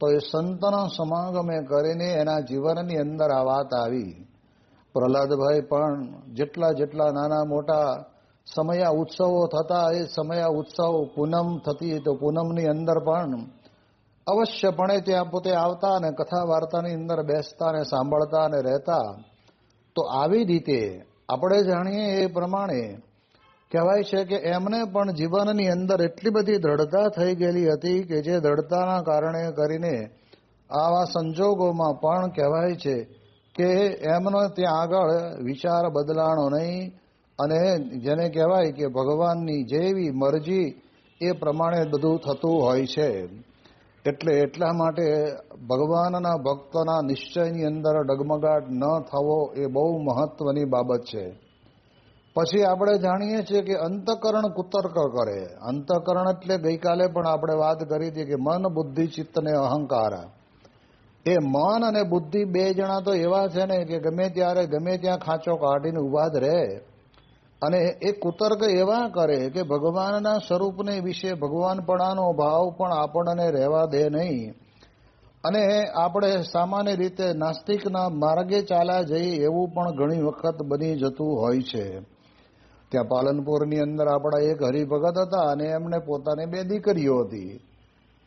તો એ સંતનો સમાગમે કરીને એના જીવનની અંદર આ વાત આવી. પ્રહલાદભાઈ પણ જેટલા જેટલા નાના મોટા સમયા ઉત્સવો થતા, એ સમયા ઉત્સવ પૂનમ થતી તો પૂનમની અંદર પણ અવશ્યપણે ત્યાં પોતે આવતા અને કથા વાર્તાની અંદર બેસતા અને સાંભળતા અને રહેતા. તો આવી રીતે આપણે જાણીએ એ પ્રમાણે કહેવાય છે કે એમને પણ જીવનની અંદર એટલી બધી દ્રઢતા થઈ ગયેલી હતી કે જે દ્રઢતાના કારણે કરીને આવા સંજોગોમાં પણ કહેવાય છે કે એમનો ત્યાં આગળ વિચાર બદલાણો નહીં. અને જેને કહેવાય કે ભગવાનની જેવી મરજી એ પ્રમાણે બધું થતું હોય છે. એટલે એટલા માટે ભગવાનના ભક્તોના નિશ્ચયની અંદર ડગમગાટ ન થવો એ બહુ મહત્વની બાબત છે. પછી આપણે જાણીએ છીએ કે અંતકરણ કુતર્ક કરે. અંતકરણ એટલે ગઈકાલે પણ આપણે વાત કરી હતી કે મન, બુદ્ધિ, ચિત્ત ને અહંકાર. એ મન અને બુદ્ધિ બે જણા તો એવા છે ને કે ગમે ત્યારે, ગમે ત્યાં ખાંચો કાઢીને ઊભા જ રહે. અને એ કુતર્ક એવા કરે કે ભગવાનના સ્વરૂપને વિશે ભગવાનપણાનો ભાવ પણ આપણને રહેવા દે નહીં. અને આપણે સામાન્ય રીતે નાસ્તિકના માર્ગે ચાલ્યા જઈએ એવું પણ ઘણી વખત બની જતું હોય છે. ત્યાં પાલનપુરની અંદર આપણા એક હરિભગત હતા અને એમણે પોતાને બે દીકરીઓ હતી.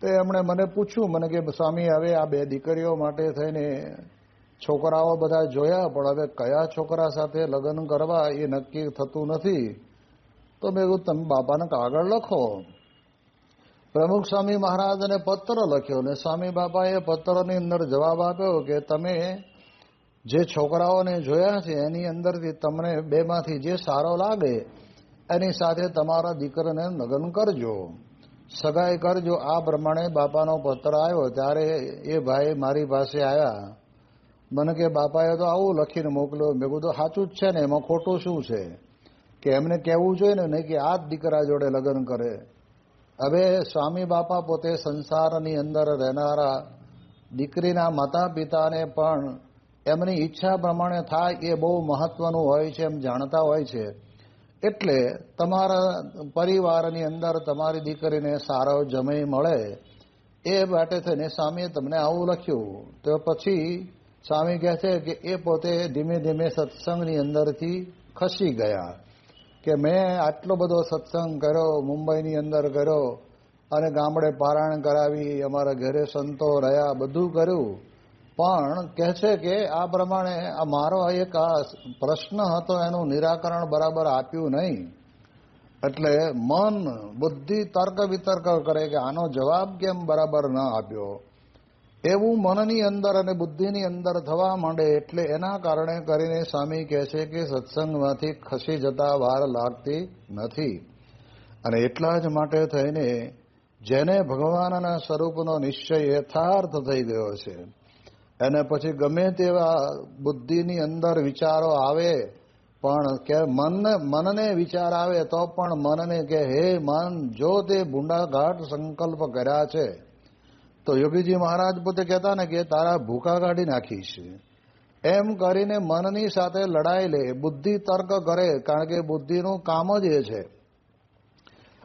તો એમણે મને પૂછ્યું, મને કે, સ્વામી, હવે આ બે દીકરીઓ માટે થઈને છોકરાઓ બધા જોયા, પણ હવે કયા છોકરા સાથે લગ્ન કરવા એ નક્કી થતું નથી? તો મેં કહ્યું તમે બાપાને કાગળ લખો. પ્રમુખ સ્વામી મહારાજને પત્ર લખ્યો ને સ્વામી બાપાએ પત્રની અંદર જવાબ આપ્યો કે, તમે જે છોકરાઓને જોયા છે, એની અંદરથી તમને બેમાંથી જે સારો લાગે, એની સાથે તમારા દીકરાને લગ્ન કરજો. સગાઈ કરજો. આ પ્રમાણે બાપાનો પત્ર આવ્યો ત્યારે એ ભાઈ મારી પાસે આવ્યા મને કે, બાપાએ તો આવું લખીને મોકલ્યો. મેં કીધું સાચું જ છે ને, એમાં ખોટું શું છે? કે એમને કહેવું જોઈએ ને, નહીં કે આ જ દીકરા જોડે લગ્ન કરે. હવે સ્વામી બાપા પોતે સંસારની અંદર રહેનારા દીકરીના માતા પિતાને પણ એમની ઈચ્છા પ્રમાણે થાય એ બહુ મહત્વનું હોય છે, એમ જાણતા હોય છે. એટલે તમારા પરિવારની અંદર તમારી દીકરીને સારો જમી મળે એ માટે થઈને સ્વામીએ તમને આવું લખ્યું. તો પછી સ્વામી કહે છે કે એ પોતે ધીમે ધીમે સત્સંગની અંદરથી ખસી ગયા કે મેં આટલો બધો સત્સંગ કર્યો, મુંબઈની અંદર કર્યો અને ગામડે પારાયણ કરાવી, અમારા ઘરે સંતો રહ્યા, બધું કર્યું. પણ કહે છે કે આ પ્રમાણે આ મારો એક આ પ્રશ્ન હતો, એનું નિરાકરણ બરાબર આપ્યું નહીં. એટલે મન બુદ્ધિ તર્ક વિતર્ક કરે કે આનો જવાબ કેમ બરાબર ન આપ્યો? એવું મનની અંદર અને બુદ્ધિની અંદર થવા માંડે એટલે એના કારણે કરીને સ્વામી કહે છે કે સત્સંગમાંથી ખસી જતા વાર લાગતી નથી. અને એટલા જ માટે થઈને જેને ભગવાનના સ્વરૂપનો નિશ્ચય યથાર્થ થઈ ગયો છે એને પછી ગમે તેવા બુદ્ધિની અંદર વિચારો આવે, પણ કે મન મનને વિચાર આવે તો પણ મનને કે, હે મન, જો તે ભૂંડાઘાટ સંકલ્પ કર્યા છે. તો યોગીજી મહારાજ પોતે કહેતા ને કે, તારા ભૂખા કાઢી નાખીશ. એમ કરીને મનની સાથે લડાઈ લે, બુદ્ધિ તર્ક કરે, કારણ કે બુદ્ધિનું કામ જ એ છે.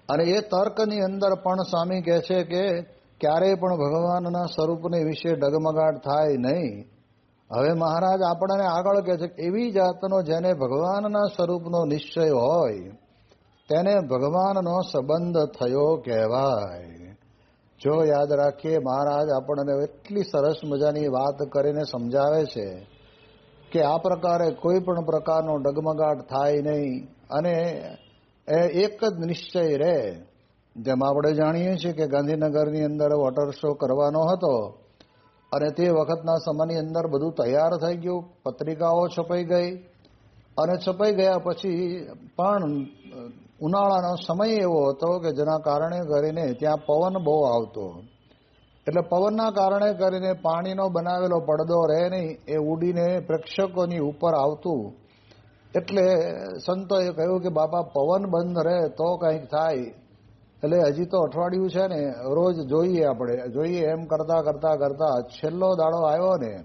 અને એ તર્કની અંદર પણ સ્વામી કહે છે કે ક્યારેય પણ ભગવાનના સ્વરૂપને વિશે ડગમગાટ થાય નહીં. હવે મહારાજ આપણને આગળ કહે છે એવી જાતનો જેને ભગવાનના સ્વરૂપનો નિશ્ચય હોય, તેને ભગવાનનો સંબંધ થયો કહેવાય. જો યાદ રાખીએ, મહારાજ આપણને એટલી સરસ મજાની વાત કરીને સમજાવે છે કે આ પ્રકારે કોઈ પણ પ્રકારનો ડગમગાટ થાય નહીં અને એક જ નિશ્ચય રહે. જેમ આપણે જાણીએ છીએ કે ગાંધીનગરની અંદર વોટર શો કરવાનો હતો, અને તે વખતના સમયની અંદર બધું તૈયાર થઈ ગયું, પત્રિકાઓ છપાઈ ગઈ, અને છપાઈ ગયા પછી પણ ઉનાળાનો સમય એવો હતો કે જેના કારણે કરીને ત્યાં પવન બહુ આવતો. એટલે પવનના કારણે કરીને પાણીનો બનાવેલો પડદો રહે નહીં, એ ઉડીને પ્રેક્ષકોની ઉપર આવતું. એટલે સંતોએ કહ્યું કે બાપા, પવન બંધ રહે તો કંઈક થાય. એટલે હજી તો અઠવાડિયું છે ને, રોજ જોઈએ આપણે, જોઈએ એમ કરતા કરતા કરતા છેલ્લો દાડો આવ્યો ને,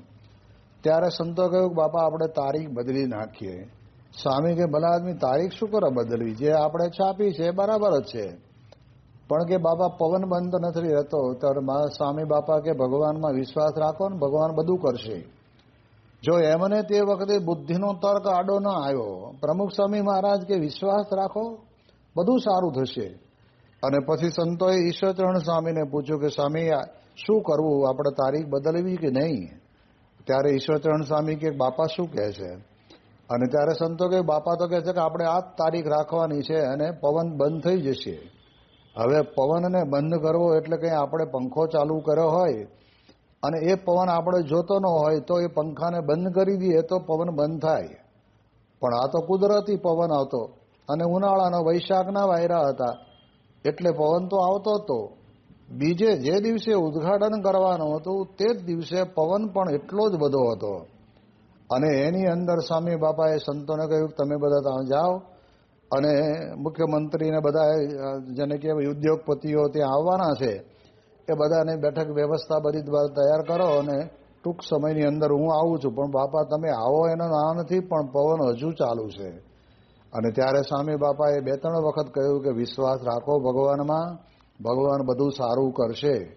ત્યારે સંતો કહ્યું બાપા, આપણે તારીખ બદલી નાખીએ. સ્વામી કે, ભલા આદમી, તારીખ શું કરો બદલવી? જે આપણે છાપી છે બરાબર જ છે. પણ કે બાપા, પવન બંધ નથી રહેતો ત્યારે સ્વામી બાપા કે, ભગવાનમાં વિશ્વાસ રાખો ને, ભગવાન બધું કરશે. જો એમને તે વખતે બુદ્ધિનો તર્ક આડો ન આવ્યો, પ્રમુખ સ્વામી મહારાજ કે, વિશ્વાસ રાખો, બધું સારું થશે. અને પછી સંતોએ ઈશ્વરચરણ સ્વામીને પૂછ્યું કે, સ્વામી શું કરવું? આપણે તારીખ બદલવી કે નહીં? ત્યારે ઈશ્વરચરણ સ્વામી કે, બાપા, શું કહે છે? અને ત્યારે સંતો કે બાપા તો કહે છે કે, આપણે આ તારીખ રાખવાની છે અને પવન બંધ થઈ જશે. હવે પવનને બંધ કરવો એટલે કંઈ આપણે પંખો ચાલુ કર્યો હોય અને એ પવન આપણે જોતો ન હોય તો એ પંખાને બંધ કરી દઈએ તો પવન બંધ થાય. પણ આ તો કુદરતી પવન આવતો અને ઉનાળાનો વૈશાખના વાયરા હતા. એટલે પવન તો આવતો હતો. બીજે જે દિવસે ઉદ્ઘાટન કરવાનું હતું, તે જ દિવસે પવન પણ એટલો જ બધો હતો. અને એની અંદર સ્વામી બાપાએ સંતોને કહ્યું, તમે બધા ત્યાં જાઓ. અને મુખ્યમંત્રીને બધા જેને કે ઉદ્યોગપતિઓ ત્યાં આવવાના છે, એ બધાને બેઠક વ્યવસ્થા બધી તૈયાર કરો અને ટૂંક સમયની અંદર હું આવું છું. પણ બાપા, તમે આવો એનો ના નથી પણ પવન હજુ ચાલુ છે. અને ત્યારે સ્વામી બાપાએ બે ત્રણ વખત કહ્યું કે વિશ્વાસ રાખો ભગવાનમાં, ભગવાન બધું સારું કરશે.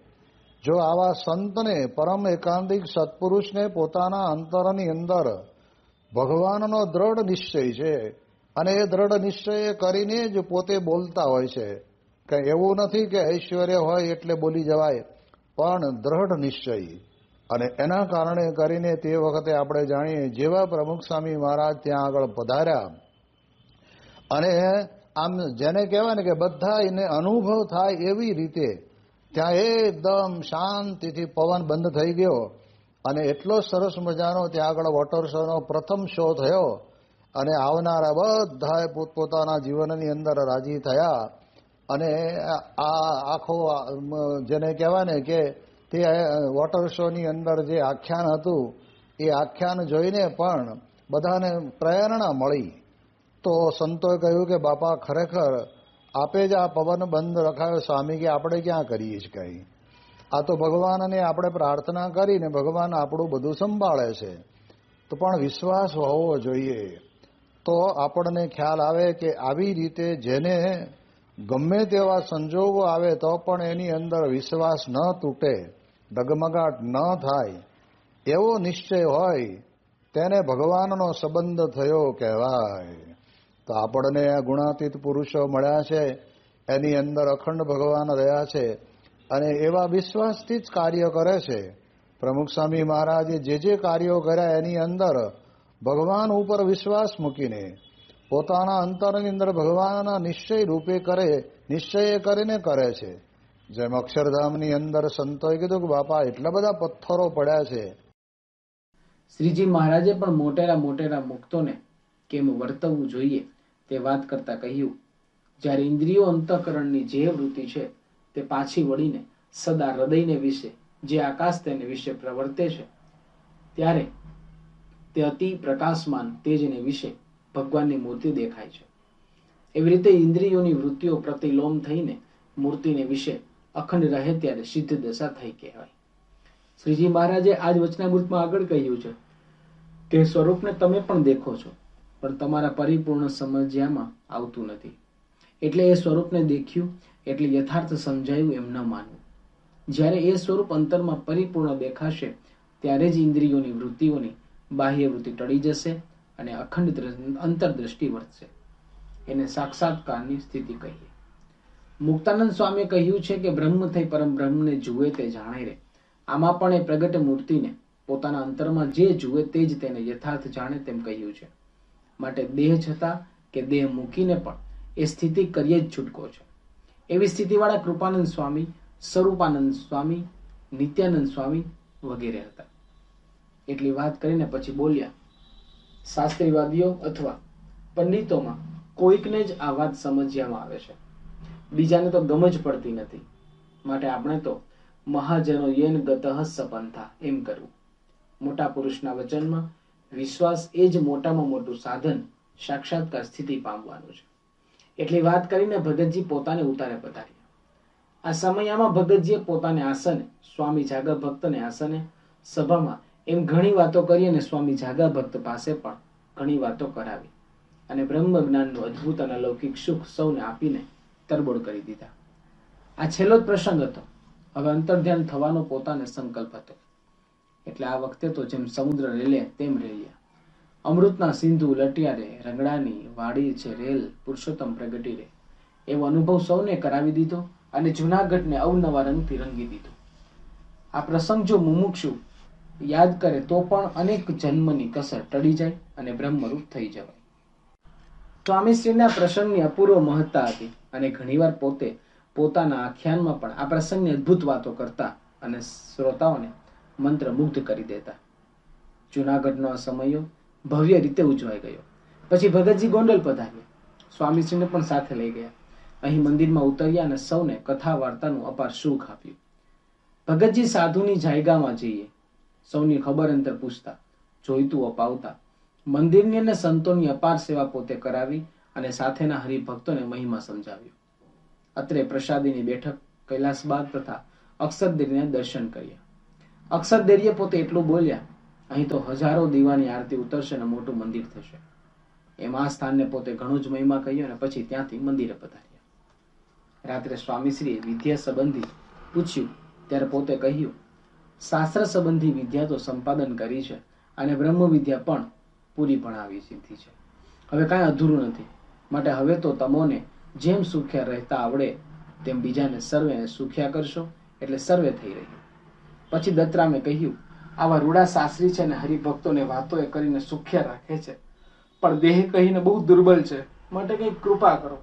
જો આવા સંતને પરમ એકાંતિક સત્પુરુષને પોતાના અંતરની અંદર ભગવાનનો દ્રઢ નિશ્ચય છે, અને એ દ્રઢ નિશ્ચય કરીને જ પોતે બોલતા હોય છે, કે એવું નથી કે ઐશ્વર્ય હોય એટલે બોલી જવાય, પણ દ્રઢ નિશ્ચય. અને એના કારણે કરીને તે વખતે આપણે જાણીએ જેવા પ્રમુખ સ્વામી મહારાજ ત્યાં આગળ પધાર્યા. અને આમ જેને કહેવાય ને કે બધા એને અનુભવ થાય એવી રીતે ત્યાં એકદમ શાંતિથી પવન બંધ થઈ ગયો અને એટલો સરસ મજાનો ત્યાં આગળ વોટર શોનો પ્રથમ શો થયો અને આવનારા બધાએ પોતપોતાના જીવનની અંદર રાજી થયા અને આ આખો જેને કહેવાય ને કે તે વોટર શોની અંદર જે આખ્યાન હતું એ આખ્યાન જોઈને પણ બધાને પ્રેરણા મળી. તો સંતોએ કહ્યું કે, બાપા, ખરેખર આપે જ આ પવન બંધ રખાયો સ્વામી કે આપણે ક્યાં કરીએ છીએ કંઈ? આ તો ભગવાનને આપણે પ્રાર્થના કરીને ભગવાન આપણું બધું સંભાળે છે. તો પણ વિશ્વાસ હોવો જોઈએ. તો આપણને ખ્યાલ આવે કે આવી રીતે જેને ગમે તેવા સંજોગો આવે તો પણ એની અંદર વિશ્વાસ ન તૂટે, ડગમગાટ ન થાય. એવો નિશ્ચય હોય, તેને ભગવાનનો સંબંધ થયો કહેવાય. તો આપણને આ ગુણાતીત પુરુષો મળ્યા છે, એની અંદર અખંડ ભગવાન રહ્યા છે અને એવા વિશ્વાસથી જ કાર્ય કરે છે. પ્રમુખ સ્વામી મહારાજે જે જે કાર્યો કર્યા એની અંદર ભગવાન ઉપર વિશ્વાસ મૂકીને પોતાના અંતરની અંદર ભગવાનના નિશ્ચય રૂપે કરે, નિશ્ચય કરીને કરે છે. જેમ અક્ષરધામની અંદર સંતોએ કીધું કે બાપા, એટલા બધા પથ્થરો પડ્યા છે. શ્રીજી મહારાજે પણ મોટેરા મોટેરા મુક્તોને કેમ વર્તવું જોઈએ? તે વાત કરતા કહ્યું, જ્યારે ઇન્દ્રિયો અંતઃકરણની જે વૃત્તિ છે તે પાછી વળીને સદા હૃદયને વિશે, જે આકાશ તેને વિશે પ્રવર્તે છે, ત્યારે તે અતિ પ્રકાશમાન તેજને વિશે ભગવાનની મૂર્તિ દેખાય છે. એવી રીતે ઇન્દ્રિયોની વૃત્તિઓ પ્રતિલોમ થઈને મૂર્તિને વિશે અખંડ રહે ત્યારે સિદ્ધ દશા થઈ કહેવાય. શ્રીજી મહારાજે આજ વચનામૃતમાં આગળ કહ્યું છે કે સ્વરૂપને તમે પણ દેખો છો. પણ તમારા પરિપૂર્ણ સમજ્યામાં આવતું નથી. એટલે એ સ્વરૂપને દેખ્યું, એટલે યથાર્થ સમજાયું એમ ન માનવું. જ્યારે એ સ્વરૂપ અંતરમાં પરિપૂર્ણ દેખાશે, ત્યારે જ ઇન્દ્રિયોની વૃત્તિઓની બાહ્ય વૃત્તિ ટળી જશે અને અખંડ અંતરદ્રષ્ટિ વર્તશે. એને સાક્ષાત્કારની સ્થિતિ કહીએ. મુક્તાનંદ સ્વામીએ કહ્યું છે કે બ્રહ્મ થઈ પરમ બ્રહ્મને જુએ તે જાણે રે આમાં પણ એ પ્રગટ મૂર્તિને પોતાના અંતરમાં જે જુએ તે જ તેને યથાર્થ જાણે તેમ કહ્યું છે. માટે દેહ છતાં કે દેહ મૂકીને પણ એ સ્થિતિ કરીએ જ છૂટકો છે. એવી સ્થિતિવાળા કૃપાનંદ સ્વામી, સ્વરૂપાનંદ સ્વામી, નિત્યાનંદ સ્વામી વગેરે હતા. એટલી વાત કરીને પછી બોલ્યા, શાસ્ત્રીવાદીઓ અથવા પંડિતોમાં કોઈકને જ આ વાત સમજ્યામાં આવે છે. બીજાને તો ગમ જ પડતી નથી. માટે આપણે તો મહાજનો યેન ગતઃ સપંથા એમ કરવું મોટા પુરુષના વચનમાં વિશ્વાસ એ જ મોટામાં મોટું સાધન સાક્ષાત્કાર સ્થિતિ પામવાનું છે. એટલી વાત કરીને ભગતજી પોતાને ઉતારે પધાર્યા. આ સમયમાં ભગતજીએ પોતાને આસને, સ્વામી જાગા ભક્તને આસને સભામાં એમ ઘણી વાતો કરી અને સ્વામી જાગા ભક્ત પાસે પણ ઘણી વાતો કરાવી અને બ્રહ્મ જ્ઞાનનું અદ્ભુત અને લૌકિક સુખ સૌને આપીને તરબોળ કરી દીધા. આ છેલ્લો જ પ્રસંગ હતો. હવે અંતર્ધ્યાન થવાનો પોતાને સંકલ્પ હતો. એટલે આ વખતે તો જેમ સમુદ્ર રેલે તેમ રેલ્યા અમૃતના સિંધુ લટિયા રંગડાની વાડી છે રેલ, પુરુષોત્તમ પ્રગટી રે. એવો અનુભવ સૌને કરાવી દીધો અને જૂનાગઢને અવનવા રંગથી રંગી દીધો. આ પ્રસંગ જો મુમુક્ષુ યાદ કરે તો પણ અનેક જન્મની કસર ટળી જાય અને બ્રહ્મરૂપ થઈ જવાય. સ્વામીશ્રીના પ્રસંગની અપૂર્વ મહત્તા હતી અને ઘણીવાર પોતે પોતાના આખ્યાનમાં પણ આ પ્રસંગની અદ્ભુત વાતો કરતા અને શ્રોતાઓને મંત્ર મુગ્ધ કરી દેતા. જુનાગઢનો સમયો ભવ્ય રીતે ઉજવાઈ ગયો. પછી ભગતજી ગોંડલ પધાર્યા. સ્વામીજીને પણ સાથે લઈ ગયા. અહીં મંદિરમાં ઉતર્યા અને સૌને કથા વાર્તાનું અપાર સુખ આપ્યું. ભગતજી સાધુની જાયગામાં જઈએ. સૌની ખબર અંતર પૂછતા, જોઈતું અપાવતા, મંદિરની અને સંતોની અપાર સેવા પોતે કરાવી અને સાથેના હરિભક્તોને મહિમા સમજાવ્યો. અત્રે પ્રસાદીની બેઠક કૈલાસબાગ તથા અક્ષરદેવીને દર્શન કર્યા. અક્ષરદેરીએ પોતે એટલું બોલ્યા, અહીં તો હજારો દીવાની આરતી ઉતરશે અને મોટું મંદિર થશે. એમ સ્થાનને પોતે ઘણું જ મહિમા કહ્યું અને પછી ત્યાંથી મંદિરે પધાર્યા. રાત્રે સ્વામીશ્રીએ વિદ્યા સંબંધી પૂછ્યું, ત્યારે પોતે કહ્યું, શાસ્ત્ર સંબંધી વિદ્યા તો સંપાદન કરી છે અને બ્રહ્મ વિદ્યા પણ પૂરી ભણાવી સીધી છે. હવે કાંઈ અધૂરું નથી. માટે હવે તો તમોને જેમ સુખ્યા રહેતા આવડે, તેમ બીજાને સર્વે સુખ્યા કરશો, એટલે સર્વે થઈ રહ્યું. પછી દત્તરામે કહ્યું, આવા રૂડા સાસરી છે ને હરિભક્તોને વાતો એ કરીને સુખ્યા રાખે છે. પણ દેહ કહીને બહુ દુર્બલ છે. માટે કંઈક કૃપા કરો.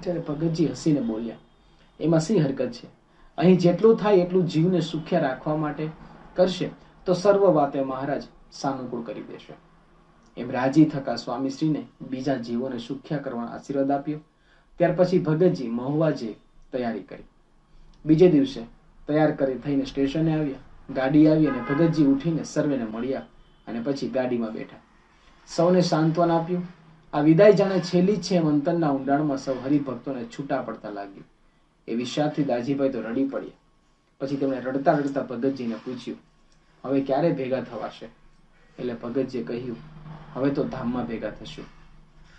ત્યારે ભગતજી હસીને બોલ્યા, એમાં શી હરકત છે? અહીં જેટલું થાય એટલું જીવને સુખ્યા રાખવા માટે કરશે તો સર્વ વાતે મહારાજ સાનુકૂળ કરી દેશે. એમ રાજી થકા સ્વામીશ્રીને બીજા જીવોને સુખ્યા કરવાનો આશીર્વાદ આપ્યો. ત્યાર પછી ભગતજી મહુવાજીએ તૈયારી કરી. બીજે દિવસે તૈયાર કરી થઈને સ્ટેશને આવ્યા. ગાડી આવી અને ભગતજી ઉઠીને સર્વેને મળ્યા અને પછી ગાડીમાં બેઠા. સૌને સાંત્વન આપ્યું, આ વિદાય જાણે છેલ્લી છે અંતરના ઊંડાણમાં સૌ હરિભક્તોને છૂટા પડતા લાગ્યું. એ વિષાદથી દાજીભાઈ તો રડી પડ્યા. પછી તેમણે રડતા રડતા ભગતજીને પૂછ્યું, હવે ક્યારે ભેગા થવાશે? એટલે ભગતજીએ કહ્યું, હવે તો ધામમાં ભેગા થશું.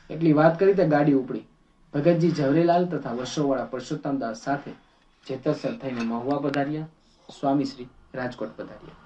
એટલી વાત કરી તે ગાડી ઉપડી. ભગતજી ઝવરીલાલ તથા વર્ષોવાળા પરસોત્તમદાસ સાથે જેતરસર થઈને મહુવા પધાર્યા સ્વામીશ્રી રાજકોટ પધાર્યા.